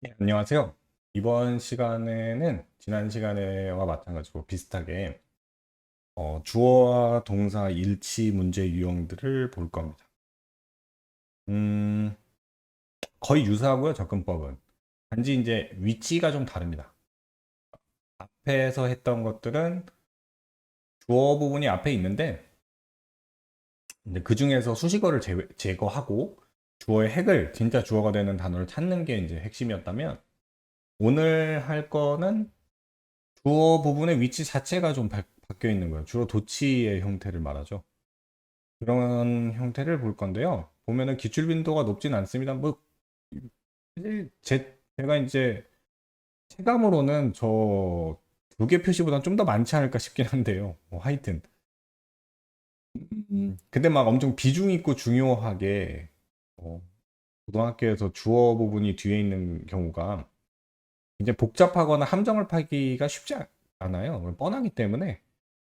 네, 안녕하세요. 이번 시간에는 지난 시간에와 마찬가지로 비슷하게 어, 주어와 동사 일치 문제 유형들을 볼 겁니다. 음, 거의 유사하고요, 접근법은. 단지 이제 위치가 좀 다릅니다. 앞에서 했던 것들은 주어 부분이 앞에 있는데, 그 중에서 수식어를 제, 제거하고 주어의 핵을 진짜 주어가 되는 단어를 찾는 게 이제 핵심이었다면 오늘 할 거는 주어 부분의 위치 자체가 좀 바, 뀌어 있는 거예요. 주로 도치의 형태를 말하죠. 그런 형태를 볼 건데요. 보면은 기출 빈도가 높진 않습니다. 뭐 제 제가 이제 체감으로는 저 두 개 표시보다는 좀더 많지 않을까 싶긴 한데요. 뭐 하여튼 음, 근데 막 엄청 비중 있고 중요하게 어, 고등학교에서 주어 부분이 뒤에 있는 경우가 이제 복잡하거나 함정을 파기가 쉽지 아- 않아요. 뻔하기 때문에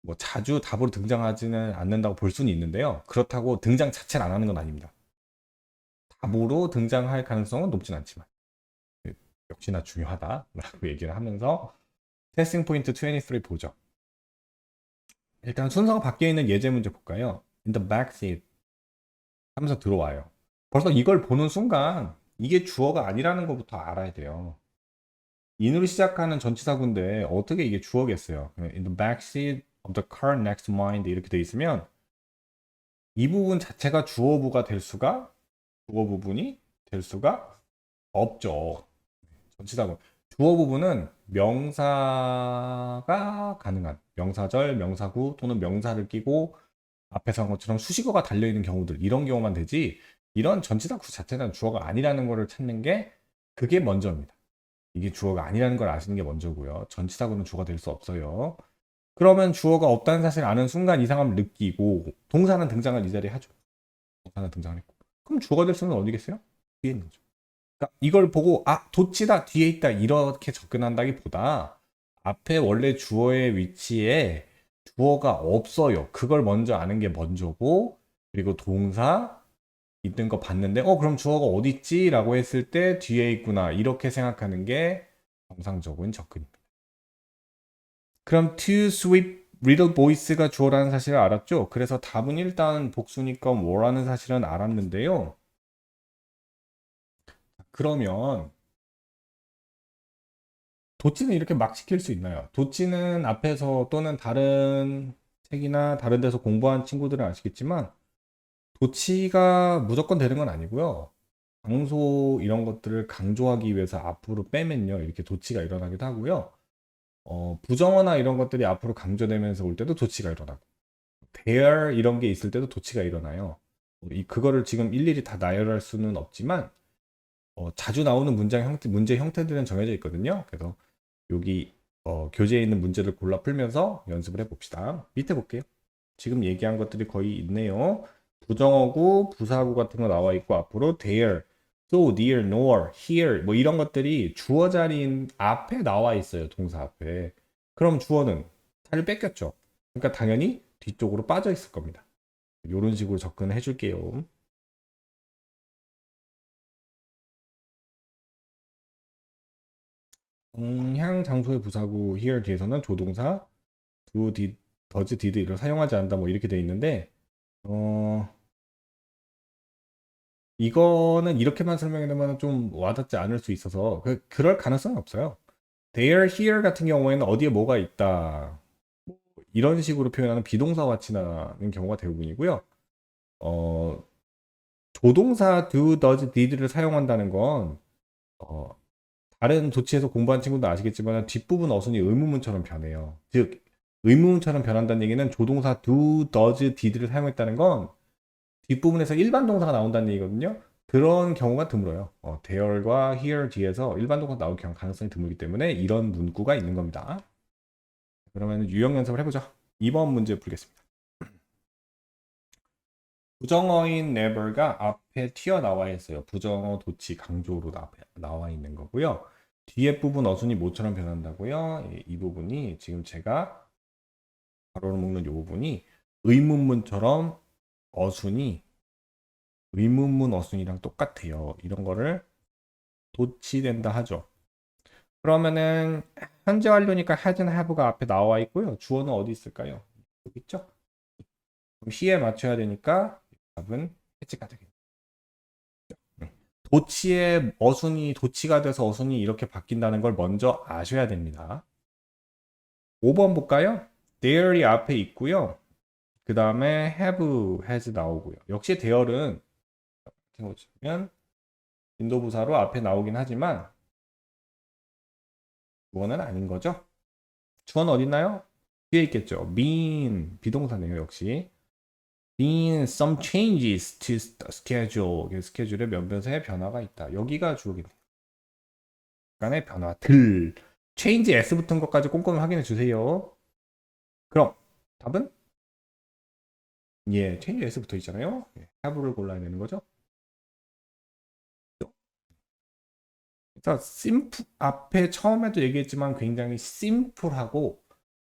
뭐 자주 답으로 등장하지는 않는다고 볼 수는 있는데요. 그렇다고 등장 자체를 안 하는 건 아닙니다. 답으로 등장할 가능성은 높진 않지만 그, 역시나 중요하다라고 얘기를 하면서 테스팅 포인트 23 보죠. 일단 순서가 바뀌어 있는 예제 문제 볼까요? In the back seat 하면서 들어와요. 벌써 이걸 보는 순간 이게 주어가 아니라는 것부터 알아야 돼요. 인으로 시작하는 전치사구인데 어떻게 이게 주어겠어요? In the backseat of the car next to mine 이렇게 돼 있으면 이 부분 자체가 주어부가 될 수가 주어 부분이 될 수가 없죠. 전치사구. 주어 부분은 명사가 가능한 명사절, 명사구 또는 명사를 끼고 앞에서 한 것처럼 수식어가 달려 있는 경우들 이런 경우만 되지 이런 전치사구 자체는 주어가 아니라는 것을 찾는 게 그게 먼저입니다. 이게 주어가 아니라는 걸 아시는 게 먼저고요. 전치사구는 주어가 될 수 없어요. 그러면 주어가 없다는 사실을 아는 순간 이상함을 느끼고 동사는 등장을 이 자리에 하죠. 동사는 등장을 했고. 그럼 주어가 될 수는 어디겠어요? 뒤에 있는 거죠. 그러니까 이걸 보고 아 도치다 뒤에 있다 이렇게 접근한다기보다 앞에 원래 주어의 위치에 주어가 없어요. 그걸 먼저 아는 게 먼저고 그리고 동사 있는 거 봤는데 어 그럼 주어가 어디 있지? 라고 했을 때 뒤에 있구나 이렇게 생각하는 게 정상적인 접근입니다. 그럼 to sweep little boys가 주어라는 사실을 알았죠? 그래서 답은 일단 복수니까 뭐라는 사실은 알았는데요. 그러면 도치는 이렇게 막 시킬 수 있나요? 도치는 앞에서 또는 다른 책이나 다른 데서 공부한 친구들은 아시겠지만 도치가 무조건 되는 건 아니고요. 강소 이런 것들을 강조하기 위해서 앞으로 빼면요. 이렇게 도치가 일어나기도 하고요. 어, 부정어나 이런 것들이 앞으로 강조되면서 올 때도 도치가 일어나고 there 이런 게 있을 때도 도치가 일어나요. 이 그거를 지금 일일이 다 나열할 수는 없지만 어, 자주 나오는 문장 형태, 문제 형태들은 정해져 있거든요. 그래서 여기 어, 교재에 있는 문제를 골라 풀면서 연습을 해봅시다. 밑에 볼게요. 지금 얘기한 것들이 거의 있네요. 부정어구, 부사구 같은 거 나와 있고 앞으로 there, so, near, nor, here 뭐 이런 것들이 주어 자리인 앞에 나와 있어요. 동사 앞에. 그럼 주어는 자리를 뺏겼죠. 그러니까 당연히 뒤쪽으로 빠져 있을 겁니다. 이런 식으로 접근해 줄게요. 동향 장소의 부사구 here 뒤에서는 조동사 do, did, does, did 이를 사용하지 않는다 뭐 이렇게 돼 있는데 어 이거는 이렇게만 설명하면 좀 와닿지 않을 수 있어서 그, 그럴 가능성은 없어요. there, here 같은 경우에는 어디에 뭐가 있다 뭐 이런 식으로 표현하는 비동사와 친하는 경우가 대부분이고요. 어 조동사 do, does, did를 사용한다는 건 어, 다른 도치에서 공부한 친구도 아시겠지만 뒷부분 어순이 의문문처럼 변해요. 즉 의문문처럼 변한다는 얘기는 조동사 do, does, did를 사용했다는 건 뒷부분에서 일반 동사가 나온다는 얘기거든요. 그런 경우가 드물어요. 어, there과 here 뒤에서 일반 동사가 나올 가능성이 드물기 때문에 이런 문구가 있는 겁니다. 그러면 유형 연습을 해보죠. 2번 문제 풀겠습니다. 부정어인 never가 앞에 튀어나와 있어요. 부정어 도치 강조로 나, 나와 있는 거고요. 뒤에 부분 어순이 뭐처럼 변한다고요? 이, 이 부분이 지금 제가 바로로 묶는 이 부분이 의문문처럼 어순이 의문문 어순이랑 똑같아요. 이런 거를 도치된다 하죠. 그러면은 현재 완료니까 has나 have가 앞에 나와 있고요. 주어는 어디 있을까요? 여기 있죠? 그럼 he에 맞춰야 되니까 답은 해지가 되겠네요. 도치의 어순이 도치가 돼서 어순이 이렇게 바뀐다는 걸 먼저 아셔야 됩니다. 5번 볼까요? There이 앞에 있고요. 그 다음에 have, has 나오고요. 역시 there은 보시면 인도 부사로 앞에 나오긴 하지만 주어는 아닌 거죠. 주어는 어디 있나요? 뒤에 있겠죠. been 비동사네요. 역시 been some changes to schedule. 스케줄에 몇몇의 변화가 있다. 여기가 주어겠네요. 약간의 변화들. change s 붙은 것까지 꼼꼼히 확인해 주세요. 그럼 답은 예, change s 붙어 있잖아요. 예, have를 골라야 되는 거죠. 그래서 심플 앞에 처음에도 얘기했지만 굉장히 심플하고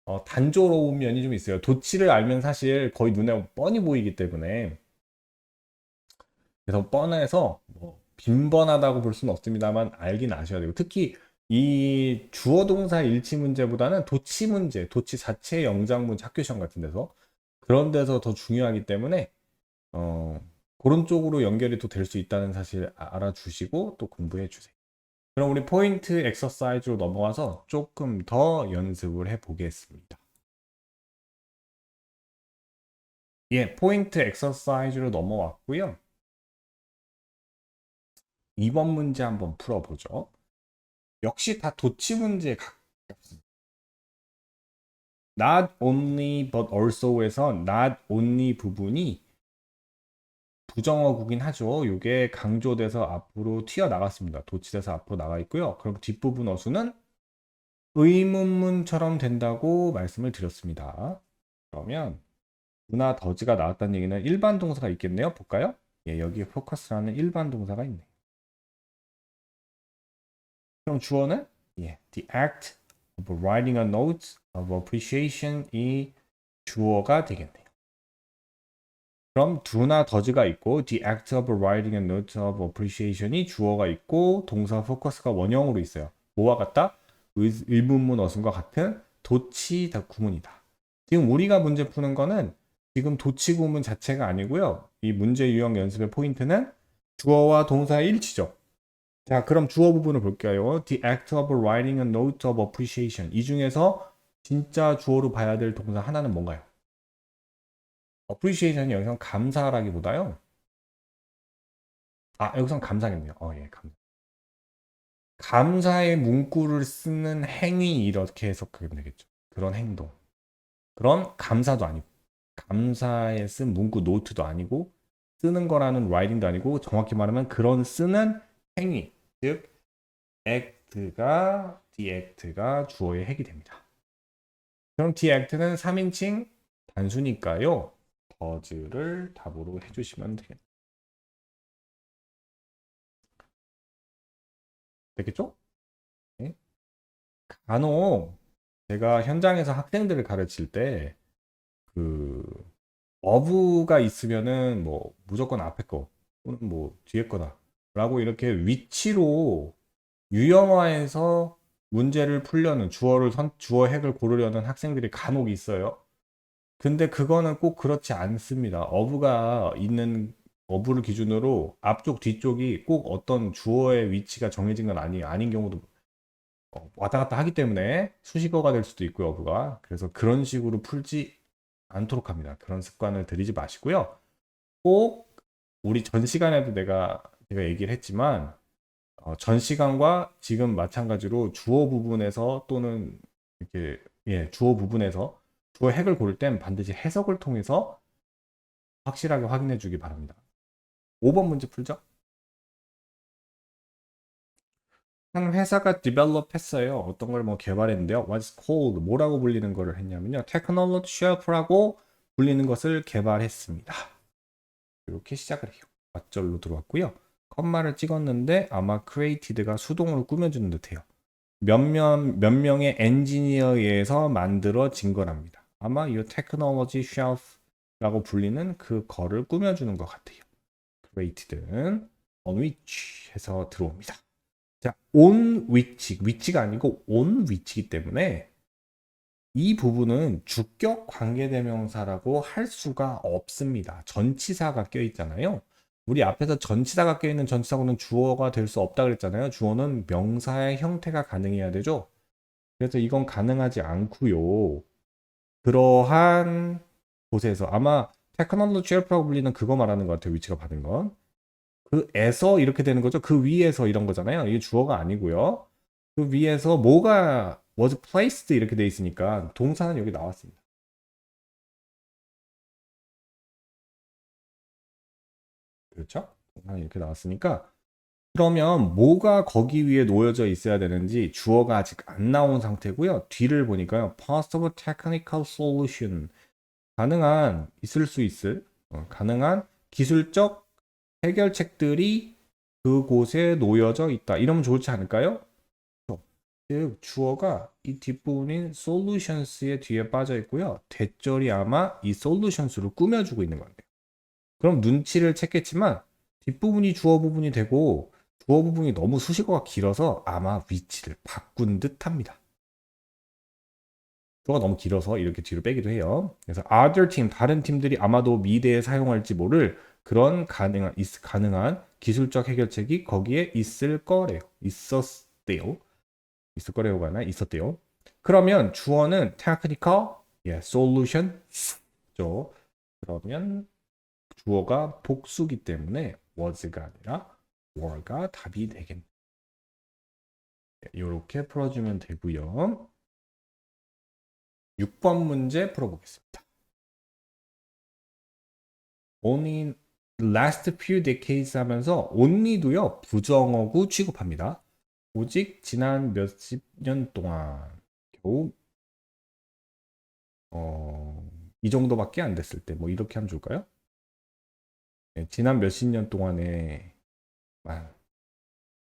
어, 단조로운 면이 좀 있어요. 도치를 알면 사실 거의 눈에 뻔히 보이기 때문에 그래서 뻔해서 뭐 빈번하다고 볼 수는 없습니다만 알긴 아셔야 되고 특히 이 주어 동사 일치 문제보다는 도치 문제, 도치 자체의 영장 문제 학교 시험 같은 데서 그런 데서 더 중요하기 때문에 어, 그런 쪽으로 연결이 또 될 수 있다는 사실 알아주시고 또 공부해 주세요. 그럼 우리 포인트 엑서사이즈로 넘어가서 조금 더 연습을 해 보겠습니다. 예, 포인트 엑서사이즈로 넘어왔고요. 2번 문제 한번 풀어보죠. 역시 다 도치 문제에 가깝습니다. not only but also에서 not only 부분이 부정어구긴 하죠. 이게 강조돼서 앞으로 튀어나갔습니다. 도치돼서 앞으로 나가 있고요. 그럼 뒷부분 어수는 의문문처럼 된다고 말씀을 드렸습니다. 그러면 누나 더즈가 나왔다는 얘기는 일반 동사가 있겠네요. 볼까요? 예, 여기에 포커스라는 일반 동사가 있네요. 그럼 주어는 예, the act of writing a note of appreciation 이 주어가 되겠네요. 그럼 do나 does가 있고 the act of writing a note of appreciation이 주어가 있고 동사 focus가 원형으로 있어요. 뭐와 같다? 의, 의문문 어순과 같은 도치 구문이다. 지금 우리가 문제 푸는 거는 지금 도치 구문 자체가 아니고요. 이 문제 유형 연습의 포인트는 주어와 동사의 일치죠. 자, 그럼 주어 부분을 볼게요. The act of writing a note of appreciation. 이 중에서 진짜 주어로 봐야 될 동사 하나는 뭔가요? appreciation이 여기서 감사라기보다요. 아, 여기서 감사겠네요. 어, 예, 감사. 감사의 문구를 쓰는 행위 이렇게 해석하면 되겠죠. 그런 행동. 그런 감사도 아니고, 감사에 쓴 문구 노트도 아니고, 쓰는 거라는 라이딩도 아니고, 정확히 말하면 그런 쓰는 행위. 즉 act가 the act가 주어의 핵이 됩니다. 그럼 the act는 3인칭 단수니까요. does를 답으로 해주시면 되겠네요. 되겠죠? 네. 간혹 제가 현장에서 학생들을 가르칠 때 그 어부가 있으면은 뭐 무조건 앞에 거 또는 뭐 뒤에 거다 라고 이렇게 위치로 유형화해서 문제를 풀려는 주어를 선, 주어 핵을 고르려는 학생들이 간혹 있어요. 근데 그거는 꼭 그렇지 않습니다. 어부가 있는 어부를 기준으로 앞쪽 뒤쪽이 꼭 어떤 주어의 위치가 정해진 건 아니에요. 아닌 경우도 어, 왔다 갔다 하기 때문에 수식어가 될 수도 있고요, 어부가. 그래서 그런 식으로 풀지 않도록 합니다. 그런 습관을 들이지 마시고요. 꼭 우리 전 시간에도 내가 제가 얘기를 했지만 어, 전 시간과 지금 마찬가지로 주어 부분에서 또는 이렇게 예, 주어 부분에서 주어 핵을 고를 땐 반드시 해석을 통해서 확실하게 확인해 주기 바랍니다. 5번 문제 풀죠. 한 회사가 develop 했어요. 어떤 걸 뭐 개발했는데요. What's called 뭐라고 불리는 거를 했냐면요. Technology Shelf라고 불리는 것을 개발했습니다. 이렇게 시작을 해요. 맞절로 들어왔고요. 컴마를 찍었는데 아마 created가 수동으로 꾸며주는 듯해요. 몇몇 몇 명의 엔지니어에 의해서 만들어진 거랍니다. 아마 이 테크놀로지 쉘프라고 불리는 그 거를 꾸며주는 것 같아요. created는 on which 해서 들어옵니다. 자, 온 위치, 위치가 아니고 온 위치이기 때문에 이 부분은 주격 관계대명사라고 할 수가 없습니다. 전치사가 껴 있잖아요. 우리 앞에서 전치사가 껴 있는 전치사고는 주어가 될 수 없다 그랬잖아요. 주어는 명사의 형태가 가능해야 되죠. 그래서 이건 가능하지 않고요. 그러한 곳에서 아마 테크놀로지 헬프라고 불리는 그거 말하는 것 같아요. 위치가 받은 건. 그에서 이렇게 되는 거죠. 그 위에서 이런 거잖아요. 이게 주어가 아니고요. 그 위에서 뭐가 was placed 이렇게 돼 있으니까 동사는 여기 나왔습니다. 그렇죠? 동사는 이렇게 나왔으니까 그러면 뭐가 거기 위에 놓여져 있어야 되는지 주어가 아직 안 나온 상태고요. 뒤를 보니까요. possible technical solution 가능한 있을 수 있을 어, 가능한 기술적 해결책들이 그곳에 놓여져 있다. 이러면 좋지 않을까요? 즉 주어가 이 뒷부분인 solutions의 뒤에 빠져 있고요. 대절이 아마 이 solutions로 꾸며주고 있는 건데요. 그럼 눈치를 챘겠지만 뒷부분이 주어 부분이 되고 주어 부분이 너무 수식어가 길어서 아마 위치를 바꾼 듯 합니다. 주어가 너무 길어서 이렇게 뒤로 빼기도 해요. 그래서 other team 다른 팀들이 아마도 미래에 사용할지 모를 그런 가능한 있, 가능한 기술적 해결책이 거기에 있을 거래요. 있었대요. 있을 거래요가 아니라 있었대요. 그러면 주어는 technical, 예, solution죠. 그러면 주어가 복수기 때문에 was가 아니라 were가 답이 되겠네요. 이렇게 풀어주면 되고요. 6번 문제 풀어보겠습니다. Only last few decades 하면서 only도요 부정어구 취급합니다. 오직 지난 몇십 년 동안 겨우 어, 이 정도밖에 안 됐을 때 뭐 이렇게 하면 좋을까요? 네, 지난 몇십 년 동안에만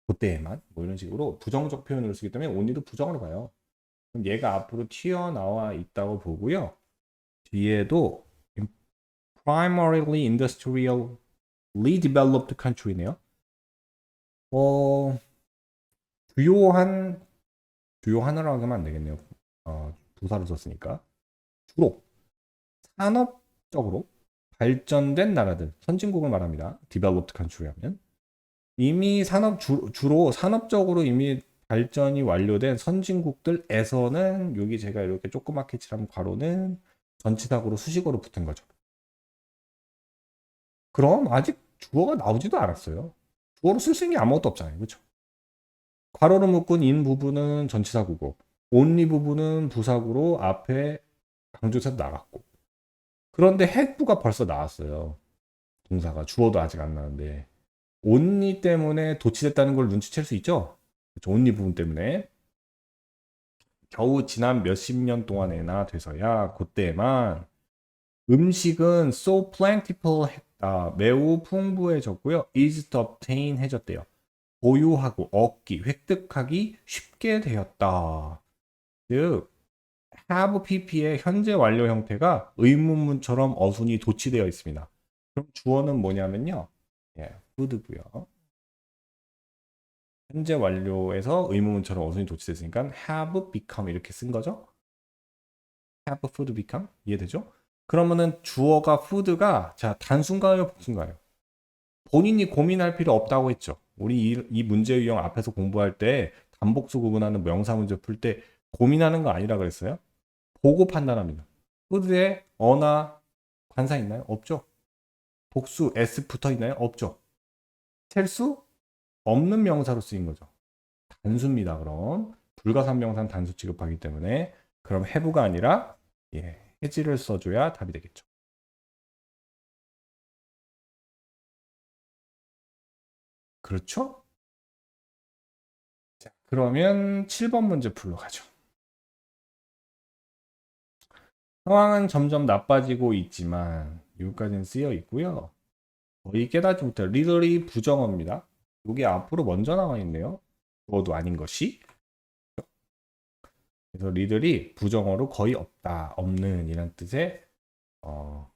그때에만 뭐 이런 식으로 부정적 표현을 쓰기 때문에 only도 부정으로 가요. 그럼 얘가 앞으로 튀어나와 있다고 보고요. 뒤에도 primarily industrially developed country네요. 어, 주요한 주요한이라고 하면 안 되겠네요. 어, 부사를 썼으니까 주로 산업적으로 발전된 나라들 선진국을 말합니다. developed country 하면 이미 산업 주, 주로 산업적으로 이미 발전이 완료된 선진국들에서는 여기 제가 이렇게 조그맣게 칠한 괄호는 전치사구로 수식어로 붙은 거죠. 그럼 아직 주어가 나오지도 않았어요. 주어로 쓸 수 있는 게 아무것도 없잖아요. 그렇죠? 괄호로 묶은 인 부분은 전치사구고 only 부분은 부사구로 앞에 강조해서 나갔고 그런데 핵부가 벌써 나왔어요. 동사가 주어도 아직 안 나는데 only 때문에 도치됐다는 걸 눈치챌 수 있죠? 그렇죠? only 부분 때문에 겨우 지난 몇십 년 동안에나 돼서야 그때만 음식은 so plentiful 했다. 매우 풍부해졌고요. is to obtain 해졌대요. 보유하고 얻기, 획득하기 쉽게 되었다. 즉 have pp의 현재 완료 형태가 의문문처럼 어순이 도치되어 있습니다. 그럼 주어는 뭐냐면요. 예, food고요. 현재 완료에서 의문문처럼 어순이 도치됐으니까 have become 이렇게 쓴 거죠. have food become 이해되죠? 그러면은 주어가 food가 자 단순가요 복순가요? 본인이 고민할 필요 없다고 했죠. 우리 이, 이 문제 유형 앞에서 공부할 때 단복수 구분하는 명사 문제 풀 때 고민하는 거 아니라 그랬어요? 보고 판단합니다. food에 어나 관사 있나요? 없죠. 복수 s 붙어 있나요? 없죠. 셀수 없는 명사로 쓰인 거죠. 단수입니다. 그럼 불가산 명사는 단수 취급하기 때문에 그럼 해부가 아니라 예, 해지를 써줘야 답이 되겠죠. 그렇죠? 자, 그러면 7번 문제 풀러 가죠. 상황은 점점 나빠지고 있지만 여기까지는 쓰여 있고요. 거의 깨닫지 못해 리더리 부정어입니다. 이게 앞으로 먼저 나와 있네요. 주어도 아닌 것이. 그래서 리들이 부정어로 거의 없다, 없는 이란 뜻의 어,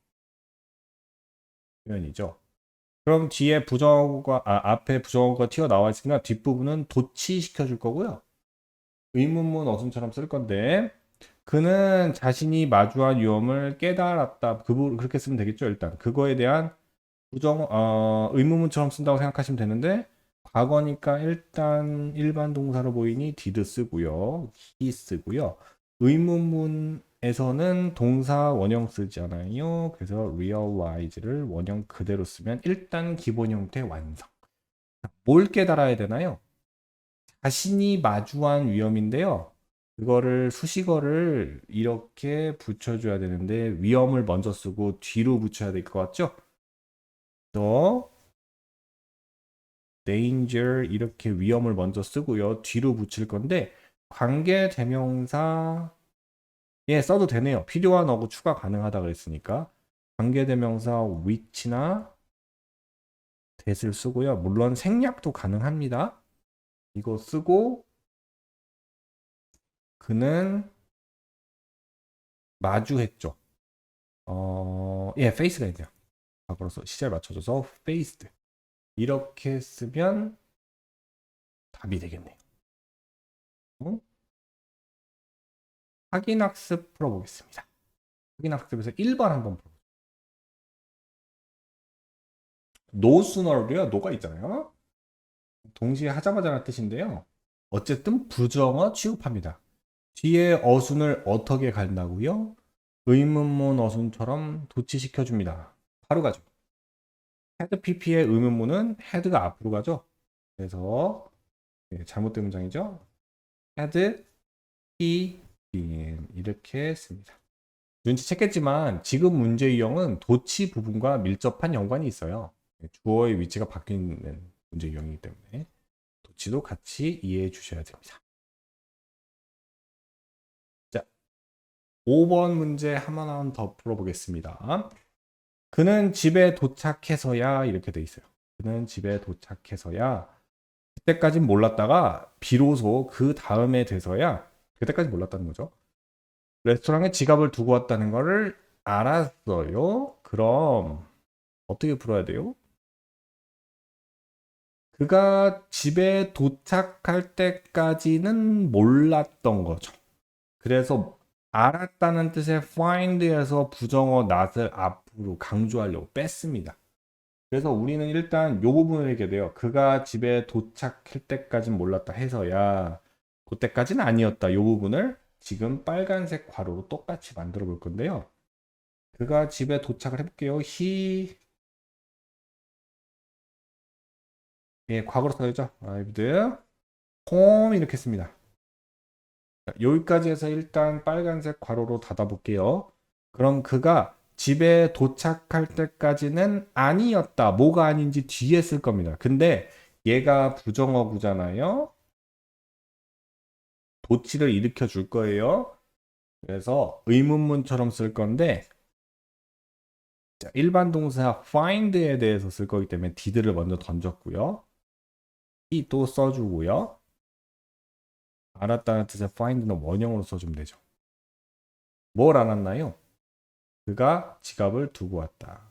표현이죠. 그럼 뒤에 부정어가 아, 앞에 부정어가 튀어 나와 있으니까 뒷부분은 도치시켜 줄 거고요. 의문문 어순처럼 쓸 건데 그는 자신이 마주한 위험을 깨달았다. 그 부- 그렇게 쓰면 되겠죠. 일단 그거에 대한 부정 어, 의문문처럼 쓴다고 생각하시면 되는데 과거니까 일단 일반 동사로 보이니 did 쓰고요. he 쓰고요. 의문문에서는 동사 원형 쓰잖아요. 그래서 realize를 원형 그대로 쓰면 일단 기본 형태 완성. 뭘 깨달아야 되나요? 자신이 마주한 위험인데요. 그거를 수식어를 이렇게 붙여줘야 되는데 위험을 먼저 쓰고 뒤로 붙여야 될 것 같죠? 또 danger 이렇게 위험을 먼저 쓰고요. 뒤로 붙일 건데 관계 대명사에 써도 되네요. 필요한 어구 추가 가능하다 그랬으니까 관계 대명사 which나 that을 쓰고요. 물론 생략도 가능합니다. 이거 쓰고 그는 마주했죠. 어, 예, face가 있네요. 과거로서 시제를 맞춰줘서 faced. 이렇게 쓰면 답이 되겠네요. 어? 확인 학습 풀어보겠습니다. 확인 학습에서 1번 한번 풀어보죠. sooner도요, 노가 있잖아요. 동시에 하자마자라는 뜻인데요. 어쨌든 부정어 취급합니다. 뒤에 어순을 어떻게 간다고요? 의문문 어순처럼 도치시켜 줍니다. 바로 가죠. 헤드 PP의 의문문은 헤드가 앞으로 가죠. 그래서 네, 잘못된 문장이죠. 헤드 he been 이렇게 씁니다. 눈치챘겠지만 지금 문제 유형은 도치 부분과 밀접한 연관이 있어요. 네, 주어의 위치가 바뀌는 문제 유형이기 때문에 도치도 같이 이해해 주셔야 됩니다. 5번 문제 하나만 더 풀어보겠습니다. 그는 집에 도착해서야 이렇게 돼 있어요. 그는 집에 도착해서야 그때까진 몰랐다가 비로소 그 다음에 돼서야 그때까지 몰랐다는 거죠. 레스토랑에 지갑을 두고 왔다는 거를 알았어요. 그럼 어떻게 풀어야 돼요? 그가 집에 도착할 때까지는 몰랐던 거죠. 그래서 알았다는 뜻의 find에서 부정어 not을 앞으로 강조하려고 뺐습니다. 그래서 우리는 일단 이 부분을 얘기해야 돼요. 그가 집에 도착할 때까진 몰랐다 해서야 그때까지는 아니었다. 이 부분을 지금 빨간색 괄호로 똑같이 만들어 볼 건데요. 그가 집에 도착을 해볼게요. he 예, 과거로 써야죠. arrived home 이렇게 씁니다. 자, 여기까지 해서 일단 빨간색 괄호로 닫아볼게요. 그럼 그가 집에 도착할 때까지는 아니었다. 뭐가 아닌지 뒤에 쓸 겁니다. 근데 얘가 부정어구잖아요. 도치를 일으켜 줄 거예요. 그래서 의문문처럼 쓸 건데 자, 일반 동사 find에 대해서 쓸 거기 때문에 did를 먼저 던졌고요. 이또 써주고요. 알았다는 뜻의 find는 원형으로 써주면 되죠. 뭘 알았나요? 그가 지갑을 두고 왔다.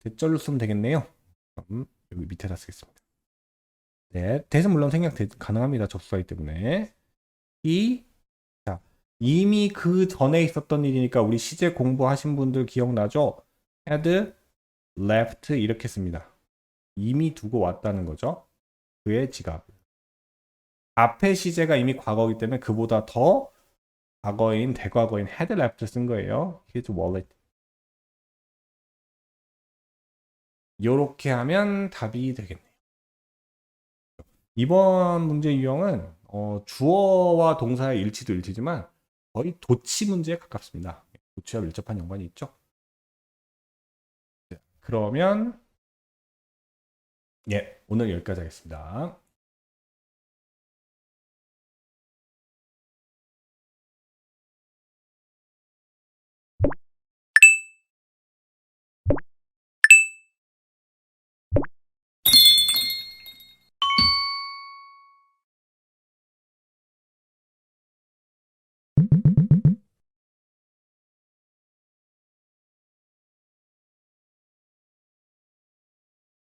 대절로 쓰면 되겠네요. 그럼 여기 밑에다 쓰겠습니다. 네, 대신 물론 생략 되- 가능합니다. 접수하기 때문에. 이, 자, 이미 그 전에 있었던 일이니까 우리 시제 공부하신 분들 기억나죠? had left 이렇게 씁니다. 이미 두고 왔다는 거죠. 그의 지갑. 앞에 시제가 이미 과거이기 때문에 그보다 더 과거인 대과거인 had left 쓴 거예요. his wallet. 이렇게 하면 답이 되겠네요. 이번 문제 유형은 어, 주어와 동사의 일치도 일치지만 거의 도치 문제에 가깝습니다. 도치와 밀접한 연관이 있죠. 네, 그러면 예, 오늘 여기까지 하겠습니다.